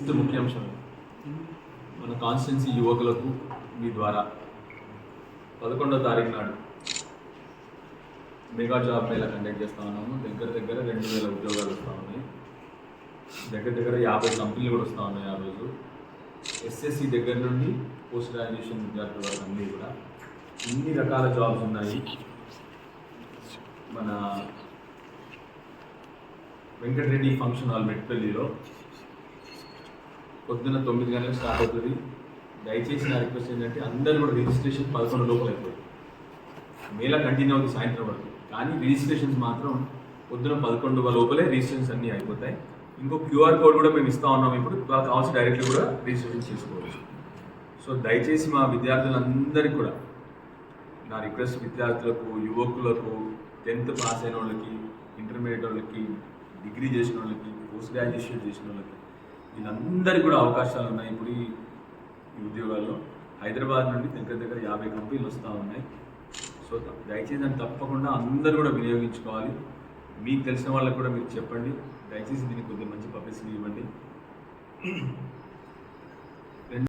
ఇది ముఖ్యాంశం మన కాన్స్టిట్యున్సీ యువకులకు మీ ద్వారా పదకొండో తారీఖు నాడు మెగా జాబ్ మేళా కండక్ట్ చేస్తా ఉన్నాము. దగ్గర దగ్గర రెండు వేల ఉద్యోగాలు వస్తూ ఉన్నాయి. దగ్గర దగ్గర యాభై కంపెనీలు కూడా వస్తూ ఉన్నాయి ఆ రోజు. ఎస్ఎస్సి దగ్గర నుండి పోస్ట్ గ్రాడ్యుయేషన్ విద్యార్థుల వరకు అన్నీ కూడా. ఇన్ని రకాల జాబ్స్ ఉన్నాయి. మన వెంకటరెడ్డి ఫంక్షన్ హాల్ మెట్పల్లిలో. పొద్దున్న తొమ్మిది గంటలకు స్టార్ట్ అవుతుంది. దయచేసి నా రిక్వెస్ట్ ఏంటంటే అందరూ కూడా రిజిస్ట్రేషన్ పదకొండు లోపల అయిపోతుంది. మేళ కంటిన్యూ అవుతుంది సాయంత్రం వరకు. కానీ రిజిస్ట్రేషన్స్ మాత్రం పొద్దున పదకొండు లోపలే రిజిస్ట్రేషన్స్ అన్నీ అయిపోతాయి. ఇంకో క్యూఆర్ కోడ్ కూడా మేము ఇస్తా ఉన్నాం ఇప్పుడు. వాళ్ళకి కావాల్సి డైరెక్ట్గా కూడా రిజిస్ట్రేషన్ చేసుకోవచ్చు. సో దయచేసి మా విద్యార్థులందరికీ కూడా నా రిక్వెస్ట్ విద్యార్థులకు యువకులకు టెన్త్ పాస్ అయిన వాళ్ళకి ఇంటర్మీడియట్ వాళ్ళకి డిగ్రీ చేసిన వాళ్ళకి పోస్ట్ గ్రాడ్యుయేషన్ చేసిన వాళ్ళకి వీళ్ళందరికీ కూడా అవకాశాలు ఉన్నాయి ఇప్పుడు ఈ ఉద్యోగాల్లో. హైదరాబాద్ నుండి దగ్గర దగ్గర యాభై కంపెనీలు వస్తూ ఉన్నాయి. సో దయచేసి దాన్ని తప్పకుండా అందరూ కూడా వినియోగించుకోవాలి. మీకు తెలిసిన వాళ్ళకి కూడా మీరు చెప్పండి. దయచేసి దీనికి కొద్దిగా మంచి పబ్లిసిటీ ఇవ్వండి.